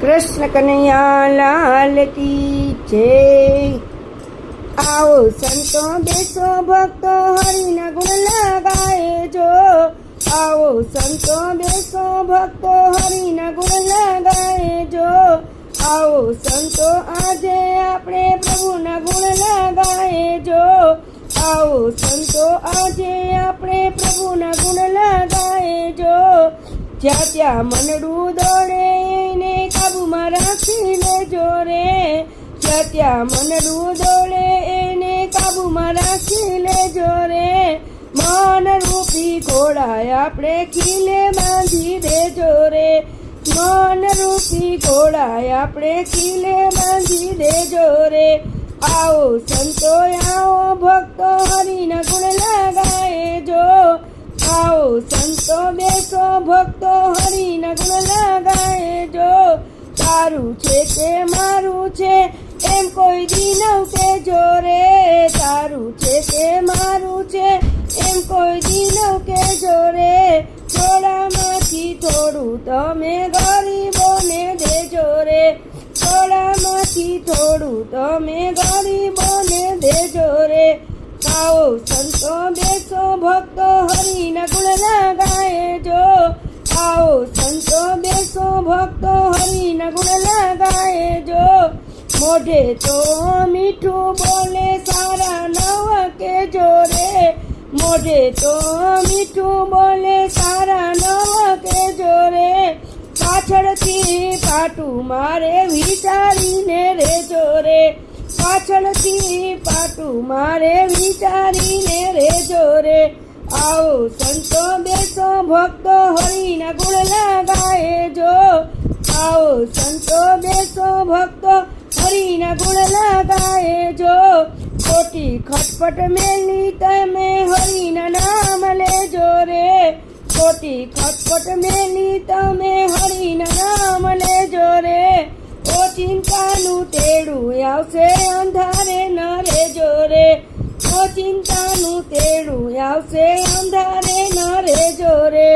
કૃષ્ણ કનૈયા લાલ કી જય. આવો સંતો બેસો, ભક્તો હરિના ગુણ લગાય જો. આવો સંતો બેસો, ભક્તો હરિના ગુણ લગાય જો. આવો સંતો આજે આપણે પ્રભુના ગુણ લગાય જો. આવો સંતો આજે આપણે પ્રભુના ગુણ લગાય જો. જ્યાં ત્યાં મનડું દોડે કાબુમાં રાખી લેજો રે જ્યાં ત્યાં મનડું દોડે એને કાબુમાં રાખી લેજો રે મન રૂપી ઘોડાય આપણે ખીલે બાંધી દેજો રે. મન રૂપી ઘોડાય આપણે ખીલે બાંધી દેજો રે. આવો સંતો, આવો ભક્તો, હરિના ગુણ લગાએ જો. આવો સંતો, બેસો ભક્તો, હરિના ગુણ લગાએ તારું છે, તે મારું છે, એમ કોઈ દીનવ કે જોરે. તારું છે, તે મારું છે, એમ કોઈ દીનવ કે જોરે. થોડામાંથી થોડું તમે ગરીબોને દેજો રે. થોડામાંથી થોડું તમે ગરીબોને દેજો રે. આવો સંતો, બેસો, ભક્તો, હરિના ગુણ મોઢે તો મીઠું બોલે, સારા નવ કે જોરે મોઢે તો મીઠું બોલે, સારા નવ કે જોરે પાછળથી પાટું મારે વિચારીને રે. જોરે પાછળથી પાટું મારે વિચારીને રે. જોરે આવો સંતો બેસો ભક્તો હરિના ગુણ લગાએ જો આવો સંતો બેસો ભક્તો હરિના ગુણ લગાએ જો. ખોટી ખટપટ મેલી તમે હરિના નામ લેજો રે. ખોટી ખટપટ મેલી તમે હરિના નામ લેજો રે. ઓ ચિંતાનું તેડું આવશે અંધારે ન રેજો રે. ઓ ચિંતાનું તેડું આવશે અંધારે ન રેજો રે.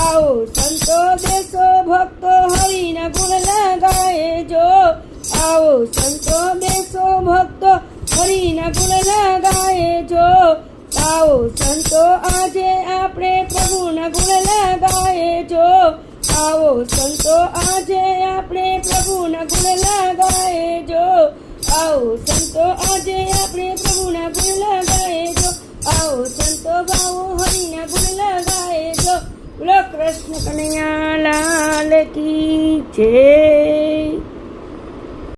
આવો સંતો બેસો ભક્તો હરિના ગુણ આવો, સંતો બેસો, ભક્તો હરિના ગુણ લગાએ જો. આવો, સંતો, આજે આપણે પ્રભુના ગુણ લગાએ જો. આવો, સંતો, આજે આપણે પ્રભુના ગુણ લગાએ જો. આવો, સંતો, આજે આપણે પ્રભુના ગુણ લગાએ જો. આવો, સંતો, ગાવો, હરિના ગુણ લગાએ જો. બોલો, કૃષ્ણ કનૈયા લાલ કી જય.